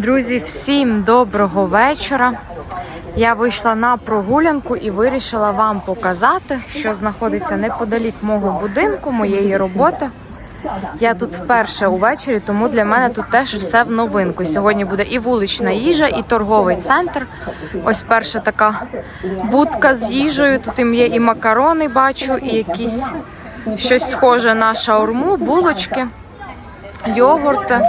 Друзі, всім доброго вечора. Я вийшла на прогулянку і вирішила вам показати, що знаходиться неподалік мого будинку, моєї роботи. Я тут вперше увечері, тому для мене тут теж все в новинку. Сьогодні буде і вулична їжа, і торговий центр. Ось перша така будка з їжею. Тут їм є і макарони, бачу, і якісь щось схоже на шаурму, булочки, йогурти.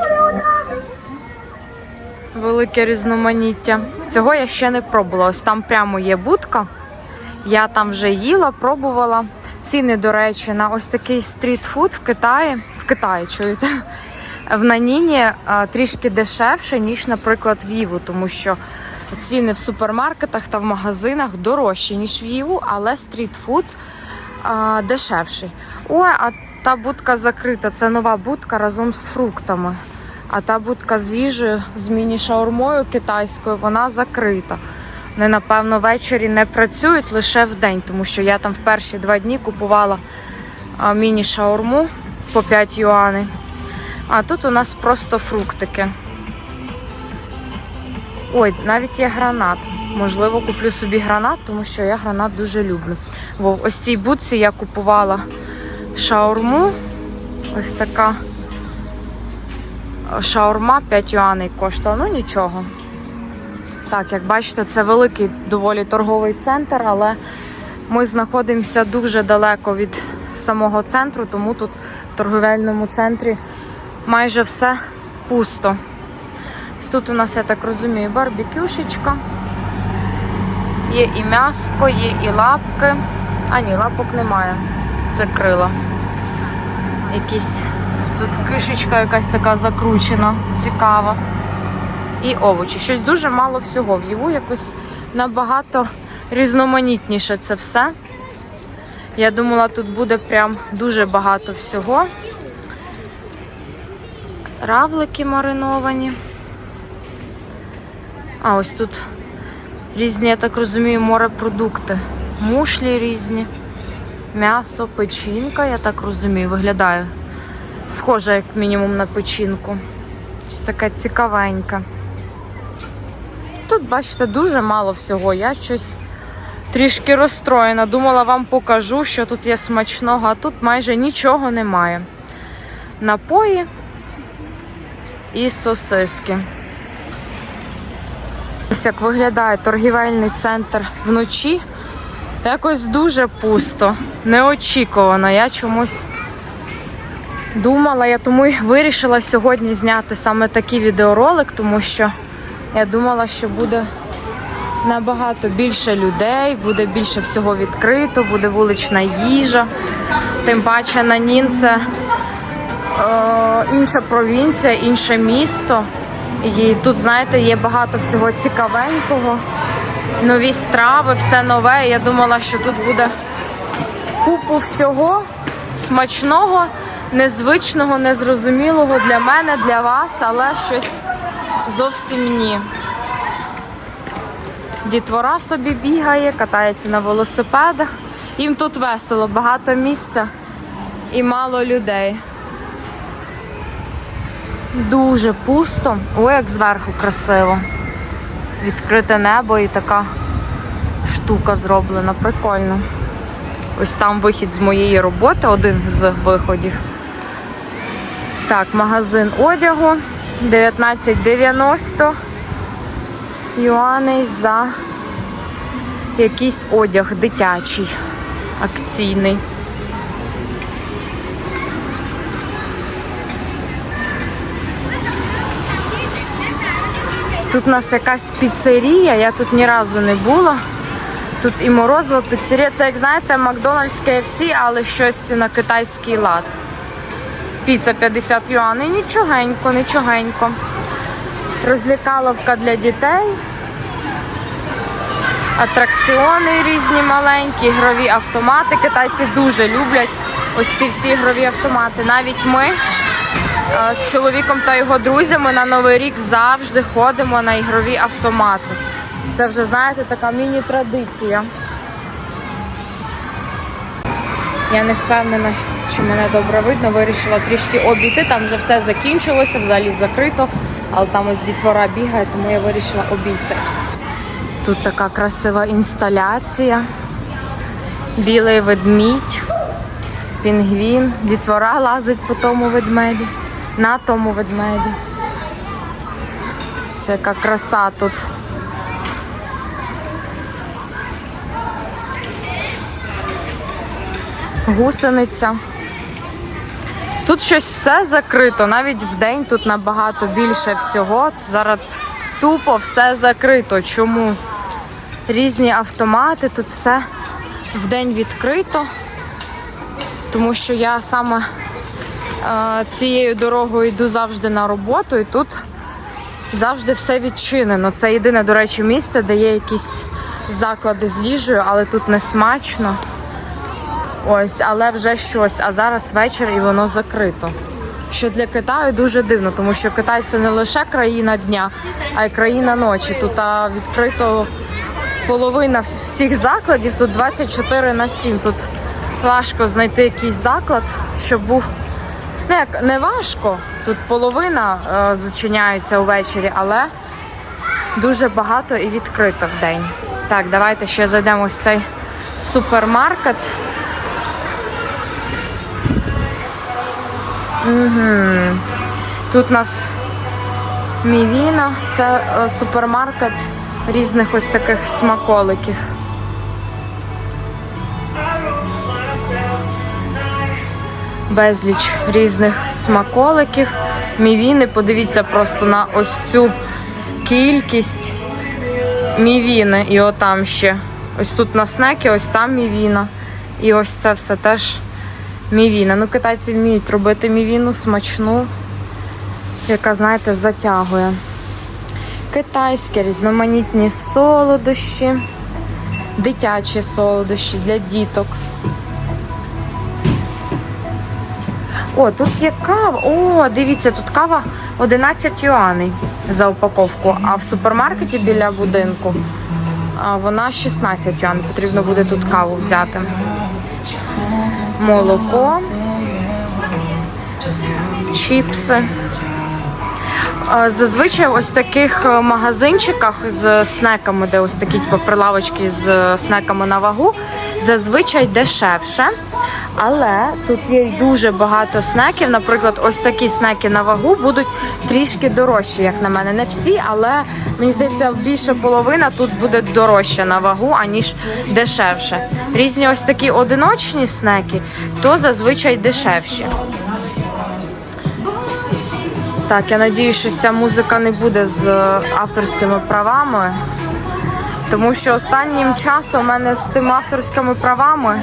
Велике різноманіття. Цього я ще не пробувала. Ось там прямо є будка. Я там вже їла, пробувала. Ціни, до речі, на ось такий стрітфуд в Китаї. В Китаї чуєте? В Наніні трішки дешевше, ніж, наприклад, в Єву, тому що ціни в супермаркетах та в магазинах дорожчі, ніж в Єву, але стрітфуд а, дешевший. Ой, а та будка закрита. Це нова будка разом з фруктами. А та будка з їжею, з міні-шаурмою китайською, вона закрита. Вони, напевно, ввечері не працюють лише в день, тому що я там в перші два дні купувала міні-шаурму по 5 юаней. А тут у нас просто фруктики. Ой, навіть є гранат. Можливо, куплю собі гранат, тому що я гранат дуже люблю. Во, ось цій будці я купувала шаурму. Ось така шаурма 5 юаней коштувала. Ну нічого. Так, як бачите, це великий доволі торговий центр, але ми знаходимося дуже далеко від самого центру, тому тут в торговельному центрі майже все пусто. Тут у нас, я так розумію, барбекюшечка. Є і м'яско, є і лапки. А ні, лапок немає. Це крила. Якісь ось тут кишечка якась така закручена, цікава. І овочі. Щось дуже мало всього. В Єву якось набагато різноманітніше це все. Я думала, тут буде прям дуже багато всього. Равлики мариновані. А ось тут різні, я так розумію, морепродукти. Мушлі різні, м'ясо, печінка, я так розумію, виглядає. Схоже, як мінімум, на печінку. Ось така цікавенька. Тут, бачите, дуже мало всього. Я щось трішки розстроєна. Думала, вам покажу, що тут є смачного, а тут майже нічого немає. Напої і сосиски. Ось як виглядає торгівельний центр вночі. Якось дуже пусто, неочікувано. Я чомусь думала, я тому й вирішила сьогодні зняти саме такий відеоролик, тому що я думала, що буде набагато більше людей, буде більше всього відкрито, буде вулична їжа. Тим паче на Нін це е, інша провінція, інше місто. І тут, знаєте, є багато всього цікавенького, нові страви, все нове. Я думала, що тут буде купу всього смачного, незвичного, незрозумілого для мене, для вас, але щось зовсім ні. Дітвора собі бігає, катається на велосипедах. Їм тут весело, багато місця і мало людей. Дуже пусто. Ой, як зверху красиво. Відкрите небо і така штука зроблена. Прикольно. Ось там вихід з моєї роботи, один з виходів. Так, магазин одягу 1990 юаней за якийсь одяг дитячий, акційний. Тут у нас якась піцерія, я тут ні разу не була. Тут і морозова піцерія. Це, як знаєте, Макдональдс KFC, але щось на китайський лад. Піца 50 юаней, нічогенько, нічогенько. Розлікаловка для дітей. Атракціони різні маленькі, ігрові автомати. Китайці дуже люблять ось ці всі ігрові автомати. Навіть ми е, з чоловіком та його друзями на Новий рік завжди ходимо на ігрові автомати. Це вже, знаєте, така міні-традиція. Я не впевнена, що мене добре видно. Вирішила трішки обійти. Там вже все закінчилося, взагалі закрито. але там ось дітвора бігає, тому я вирішила обійти. Тут така красива інсталяція. Білий ведмідь, пінгвін, дітвора лазить по тому ведмеді, на тому ведмеді. Це яка краса тут. Гусениця. Тут щось все закрито, навіть в день тут набагато більше всього. Зараз тупо все закрито. Чому? Різні автомати, тут все в день відкрито, тому що я саме е, цією дорогою йду завжди на роботу, і тут завжди все відчинено. Це єдине, до речі, місце, де є якісь заклади з їжею, але тут не смачно. Ось, але вже щось. А зараз вечір і воно закрито. Що для Китаю дуже дивно, тому що Китай це не лише країна дня, а й країна ночі. Тут відкрито половина всіх закладів, тут 24 на 7. Тут важко знайти якийсь заклад, щоб був. Ну, не важко. Тут половина е, зачиняється увечері, але дуже багато і відкрито в день. Так, давайте ще зайдемо в цей супермаркет. Угу. Тут у нас Мівіна, це е, супермаркет різних ось таких смаколиків. Безліч різних смаколиків. Мівіни, подивіться просто на ось цю кількість мівіни. І отам ще. Ось тут на снеки, ось там мівіна. І ось це все теж мівіна. Ну, китайці вміють робити мівіну смачну, яка, знаєте, затягує. Китайські різноманітні солодощі, дитячі солодощі для діток. О, тут є кава. О, дивіться, тут кава 11 юаней за упаковку, а в супермаркеті біля будинку вона 16 юаней. Потрібно буде тут каву взяти. Молоко, чіпси. Зазвичай ось в таких е, магазинчиках з снеками, де ось такі типу, прилавочки з е, снеками на вагу, зазвичай дешевше. Але тут є дуже багато снеків. Наприклад, ось такі снеки на вагу будуть трішки дорожчі, як на мене. Не всі, але мені здається, більше половина тут буде дорожча на вагу, аніж дешевше. Різні ось такі одиночні снеки, то зазвичай дешевші. Так, я надію, що ця музика не буде з е, авторськими правами, тому що останнім часом у мене з тими авторськими правами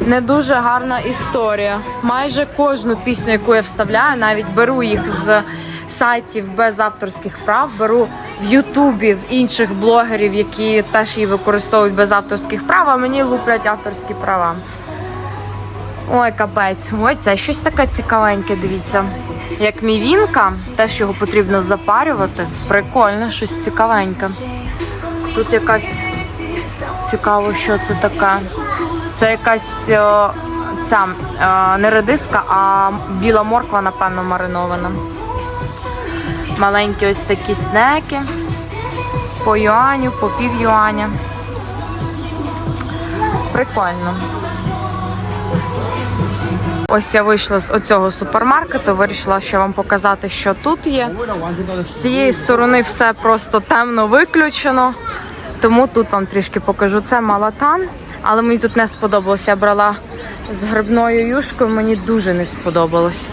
не дуже гарна історія. Майже кожну пісню, яку я вставляю, навіть беру їх з сайтів без авторських прав, беру в Ютубі в інших блогерів, які теж її використовують без авторських прав, а мені луплять авторські права. Ой, капець, ой, це щось таке цікавеньке, дивіться. Як мівінка, теж його потрібно запарювати. Прикольно, щось цікавеньке. Тут якась цікаво, що це таке. Це якась о, ця о, не редиска, а біла морква, напевно, маринована. Маленькі ось такі снеки. По юаню, по пів юаня. Прикольно. Ось я вийшла з оцього супермаркету, вирішила ще вам показати, що тут є. З цієї сторони все просто темно виключено, тому тут вам трішки покажу. Це малатан, але мені тут не сподобалося. Я брала з грибною юшкою, мені дуже не сподобалось.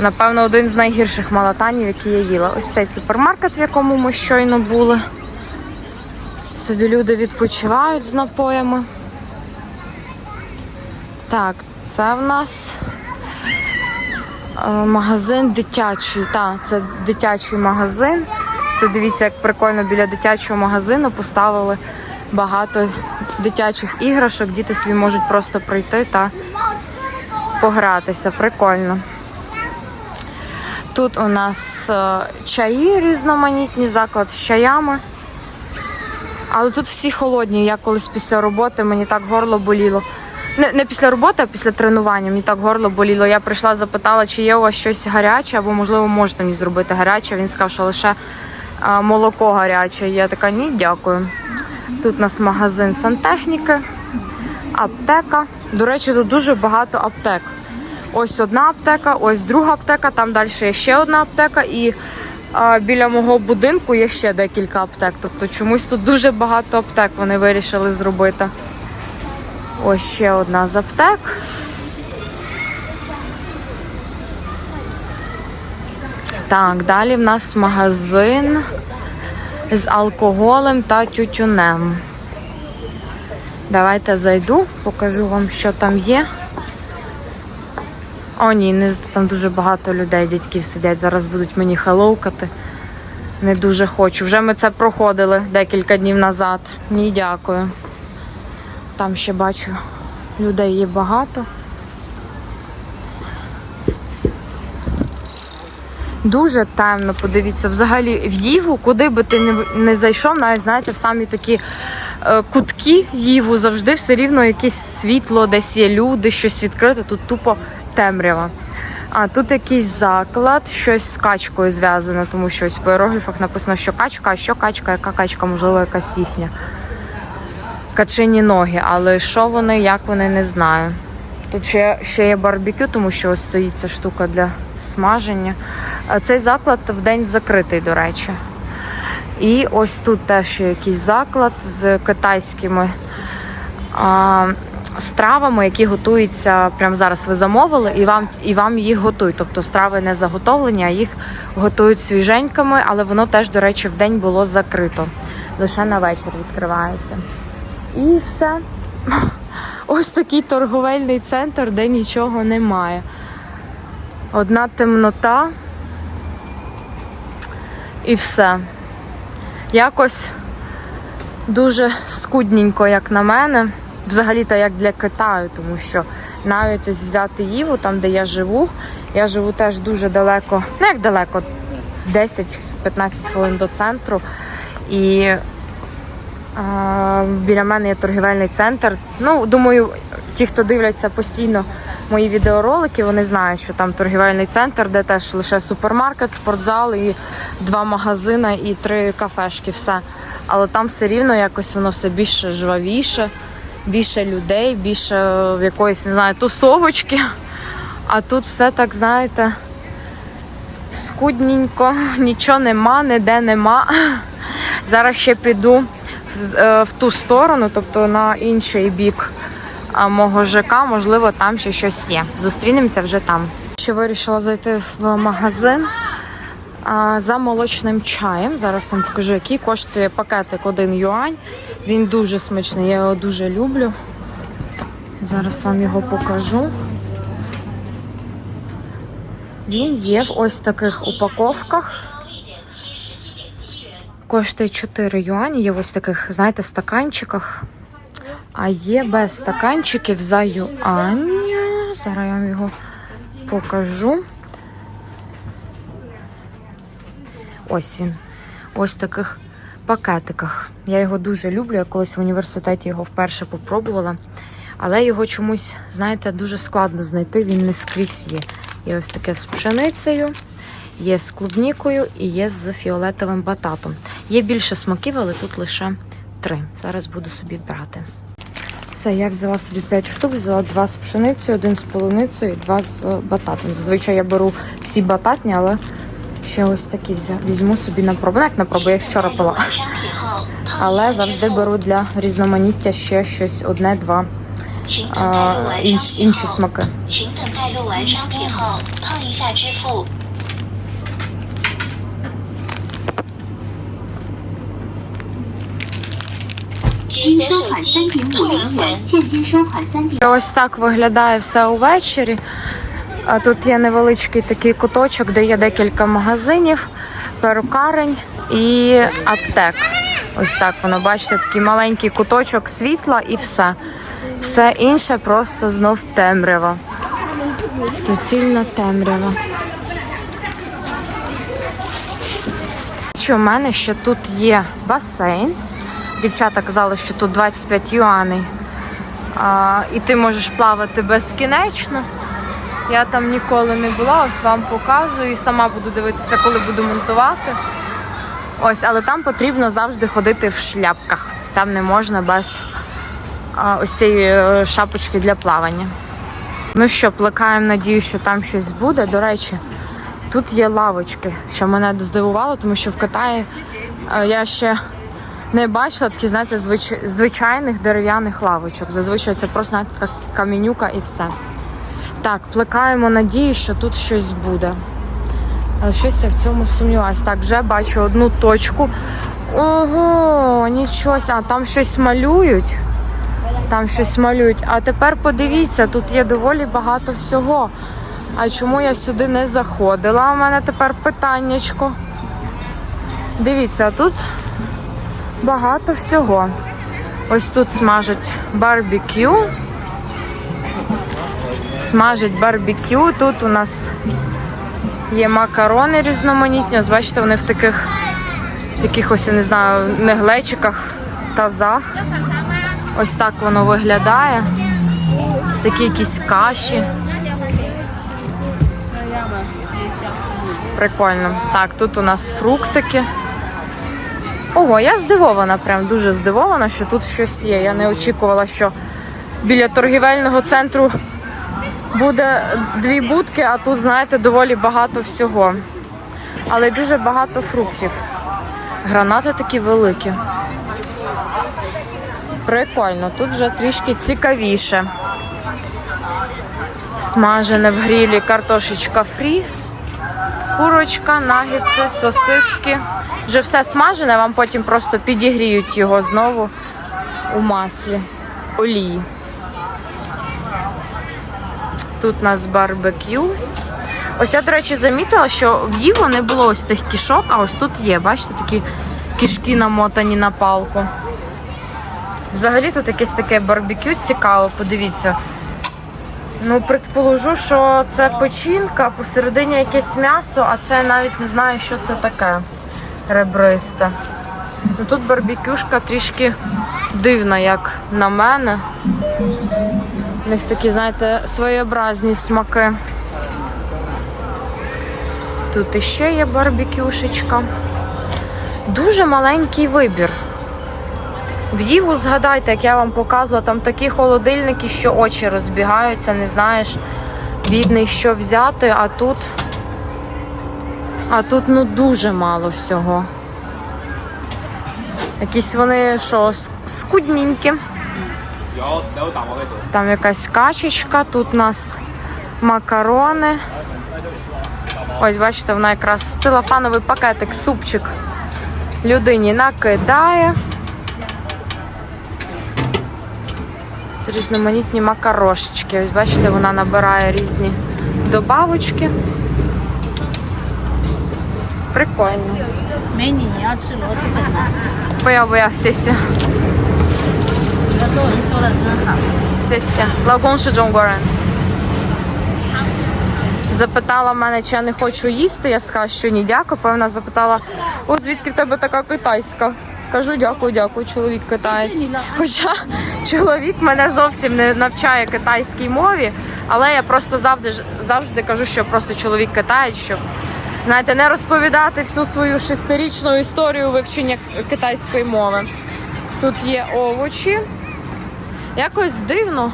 Напевно, один з найгірших малатанів, які я їла. Ось цей супермаркет, в якому ми щойно були. Собі люди відпочивають з напоями. Так, це в нас е, магазин дитячий. Так, це дитячий магазин. Це дивіться, як прикольно біля дитячого магазину поставили багато дитячих іграшок. Діти собі можуть просто прийти та погратися. Прикольно. Тут у нас е, чаї різноманітні, заклад з чаями. Але тут всі холодні. Я колись після роботи мені так горло боліло. Не, не після роботи, а після тренування. Мені так горло боліло. Я прийшла, запитала, чи є у вас щось гаряче, або, можливо, можете мені зробити гаряче. Він сказав, що лише а, молоко гаряче. Я така, ні, дякую. Тут у нас магазин сантехніки, аптека. До речі, тут дуже багато аптек. Ось одна аптека, ось друга аптека, там далі є ще одна аптека, і а, біля мого будинку є ще декілька аптек. Тобто чомусь тут дуже багато аптек вони вирішили зробити. Ось ще одна з аптек. Так, далі в нас магазин з алкоголем та тютюнем. Давайте зайду, покажу вам, що там є. О, ні, не, там дуже багато людей, дядьків сидять. Зараз будуть мені хелоукати. Не дуже хочу. Вже ми це проходили декілька днів назад. Ні, дякую. Там ще бачу, людей є багато. Дуже темно, подивіться. Взагалі в Їву, куди би ти не, зайшов, навіть знаєте, в самі такі е, кутки Їву завжди все рівно якесь світло, десь є люди, щось відкрите, тут тупо темрява. А тут якийсь заклад, щось з качкою зв'язане, тому що ось по іерогліфах написано, що качка, а що качка, яка качка, можливо, якась їхня. Качині ноги, але що вони, як вони, не знаю. Тут ще, ще є барбекю, тому що ось стоїть ця штука для смаження. Цей заклад в день закритий, до речі. І ось тут теж якийсь заклад з китайськими а, стравами, які готуються прямо зараз. Ви замовили, і вам, і вам їх готують. Тобто страви не заготовлені, а їх готують свіженькими, але воно теж, до речі, в день було закрито. Лише на вечір відкривається. І все. Ось такий торговельний центр, де нічого немає. Одна темнота. І все. Якось дуже скудненько, як на мене. Взагалі-то як для Китаю, тому що навіть ось взяти Їву, там де я живу, я живу теж дуже далеко, ну як далеко, 10-15 хвилин до центру. І біля мене є торгівельний центр. Ну, думаю, ті, хто дивляться постійно мої відеоролики, вони знають, що там торгівельний центр, де теж лише супермаркет, спортзал і два магазини і три кафешки. Все. Але там все рівно якось воно все більше жвавіше, більше людей, більше е, якоїсь, не знаю, тусовочки. А тут все так, знаєте, скудненько, нічого нема, ніде нема. Зараз ще піду в, е, ту сторону, тобто на інший бік мого ЖК, можливо, там ще щось є. Зустрінемося вже там. Ще вирішила зайти в магазин за молочним чаєм. Зараз вам покажу, який коштує пакетик 1 юань. Він дуже смачний, я його дуже люблю. Зараз вам його покажу. Він є в ось таких упаковках. Коштує 4 юані, є ось таких, знаєте, стаканчиках. А є без стаканчиків за юань. Зараз я вам його покажу. Ось він. Ось таких пакетиках. Я його дуже люблю. Я колись в університеті його вперше попробувала. Але його чомусь, знаєте, дуже складно знайти, він не скрізь є. Є ось таке з пшеницею, Є з клубнікою і є з фіолетовим бататом. Є більше смаків, але тут лише три. Зараз буду собі брати. Все, я взяла собі 5 штук, взяла два з пшеницею, один з полуницею і два з е, бататом. Зазвичай я беру всі бататні, але ще ось такі візьму собі на пробу. Ну, як на пробу, я вчора пила. Але завжди беру для різноманіття ще щось одне-два інші, інші смаки. 请等待录完商品后，碰一下支付。应收款三点五零元，现金收款三点。 Ось так виглядає все увечері. А Тут є невеличкий такий куточок, де є декілька магазинів, перукарень і аптек. Ось так воно, бачите, такий маленький куточок світла і все. Все інше просто знов темрява. Суцільна темрява. Що в мене ще тут є басейн. Дівчата казали, що тут 25 юаней А, і ти можеш плавати безкінечно. Я там ніколи не була, ось вам показую і сама буду дивитися, коли буду монтувати. Ось, але там потрібно завжди ходити в шляпках. Там не можна без а, ось цієї е, шапочки для плавання. Ну що, плекаємо надію, що там щось буде. До речі, тут є лавочки, що мене здивувало, тому що в Китаї е, я ще не бачила такі, знаєте, звич- звичайних дерев'яних лавочок. Зазвичай це просто знаєте, така камінюка і все. Так, плекаємо надію, що тут щось буде. Але щось я в цьому сумніваюся. Так, вже бачу одну точку. Ого, нічого, а там щось малюють. Там щось малюють. А тепер подивіться, тут є доволі багато всього. А чому я сюди не заходила? У мене тепер питаннячко. Дивіться, тут багато всього. Ось тут смажать барбекю. Смажать барбекю. Тут у нас є макарони різноманітні. Ось бачите, вони в таких якихось, я не знаю, не глечиках, тазах. Ось так воно виглядає. Ось такі якісь каші. Прикольно. Так, тут у нас фруктики. Ого, я здивована, прям дуже здивована, що тут щось є. Я не очікувала, що біля торгівельного центру буде дві будки, а тут, знаєте, доволі багато всього. Але дуже багато фруктів. Гранати такі великі. Прикольно, тут вже трішки цікавіше. Смажене в грілі картошечка фрі, курочка, нагетси, сосиски. Вже все смажене, вам потім просто підігріють його знову у маслі, олії. Тут у нас барбекю. Ось я, до речі, замітила, що в Їво не було ось тих кішок, а ось тут є. Бачите, такі кішки намотані на палку. Взагалі тут якесь таке барбекю цікаво, подивіться. Ну, предположу, що це печінка, посередині якесь м'ясо, а це навіть не знаю, що це таке ребристе. Ну тут барбекюшка трішки дивна, як на мене. У них такі, знаєте, своєобразні смаки. Тут іще є барбекюшечка. Дуже маленький вибір. В Їву згадайте, як я вам показувала, там такі холодильники, що очі розбігаються, не знаєш, бідний, що взяти, а тут. А тут ну дуже мало всього. Якісь вони що, скудненькі. Там якась качечка, тут у нас макарони. Ось, бачите, вона якраз в целофановий пакетик, супчик людині накидає. Тут різноманітні макарошечки. Ось бачите, вона набирає різні добавочки. Прикольно. Мені не отшилося тогда. Бо я боявся. Сеся. Лагон Шиджонгорен. Запитала мене, чи я не хочу їсти. Я сказала, що ні, дякую. Певна запитала, о, звідки в тебе така китайська. Кажу, дякую, дякую, чоловік китаєць. Хоча чоловік мене зовсім не навчає китайській мові, але я просто завжди завжди кажу, що просто чоловік китаєць, щоб знаєте, не розповідати всю свою шестирічну історію вивчення китайської мови. Тут є овочі. Якось дивно.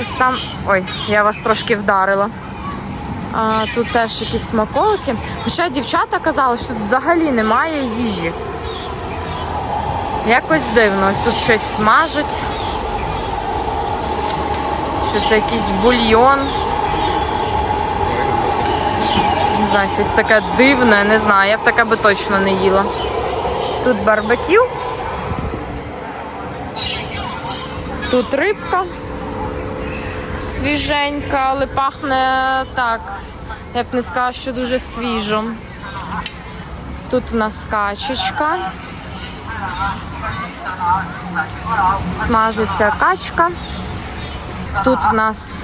Ось там. Ой, я вас трошки вдарила. А, тут теж якісь смаколики. Хоча дівчата казали, що тут взагалі немає їжі. Якось дивно. Ось тут щось смажать. Що це якийсь бульйон. Не знаю, щось таке дивне, не знаю. Я б таке би точно не їла. Тут барбекю. Тут рибка свіженька, але пахне так. Я б не сказала, що дуже свіжо. Тут в нас качечка. Смажиться качка. Тут в нас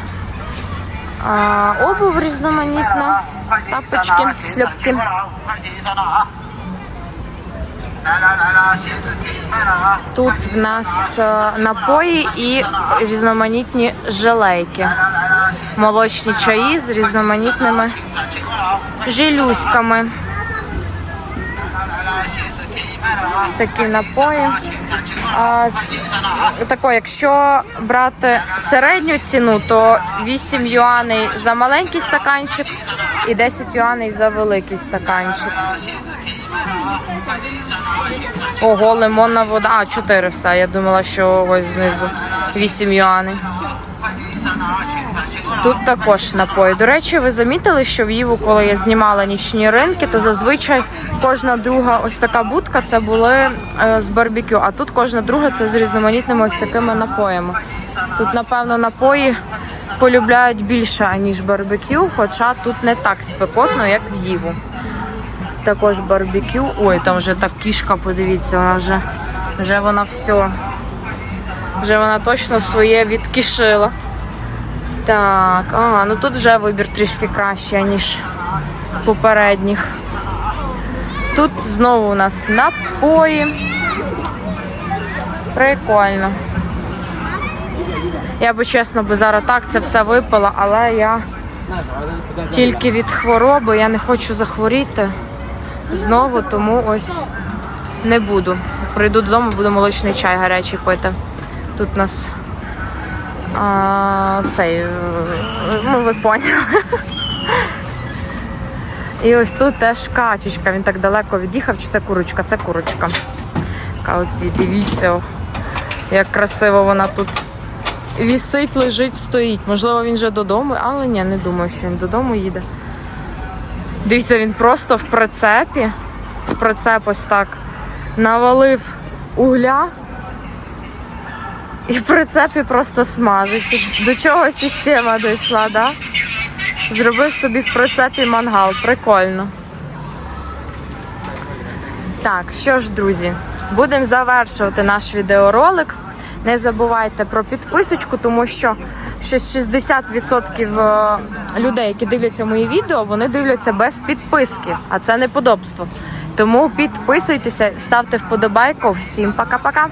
а, обув різноманітна, тапочки, шльопки. Тут в нас е, напої і різноманітні желейки. Молочні чаї з різноманітними жилюськами. Ось такі напої. А, тако, якщо брати середню ціну, то 8 юаней за маленький стаканчик і 10 юаней за великий стаканчик. Ого, лимонна вода. А, 4 все. Я думала, що ось знизу 8 юаней. Тут також напої. До речі, ви замітили, що в Єву, коли я знімала нічні ринки, то зазвичай кожна друга ось така будка це були е, з барбекю, а тут кожна друга це з різноманітними ось такими напоями. Тут, напевно, напої полюбляють більше, ніж барбекю, хоча тут не так спекотно, як в Єву. Також барбекю. Ой, там вже так кішка, подивіться, вона вже, вже вона все. Вже вона точно своє відкішила. Так, ага, ну тут вже вибір трішки краще, ніж попередніх. Тут знову у нас напої. Прикольно. Я би чесно би зараз так це все випила, але я тільки від хвороби, я не хочу захворіти знову, тому ось не буду. Прийду додому, буду молочний чай гарячий пити. Тут у нас а, цей, ну ви поняли. І ось тут теж качечка, він так далеко від'їхав, чи це курочка? Це курочка. Дивіться, як красиво вона тут вісить, лежить, стоїть. Можливо, він вже додому, але ні, не думаю, що він додому їде. Дивіться, він просто в прицепі, в прицеп ось так навалив угля. І в прицепі просто смажить. До чого система дійшла, да? Зробив собі в прицепі мангал. Прикольно. Так, що ж, друзі, будемо завершувати наш відеоролик. Не забувайте про підписочку, тому що щось 60% е, людей, які дивляться мої відео, вони дивляться без підписки, а це неподобство. Тому підписуйтеся, ставте вподобайку. Всім пока-пока.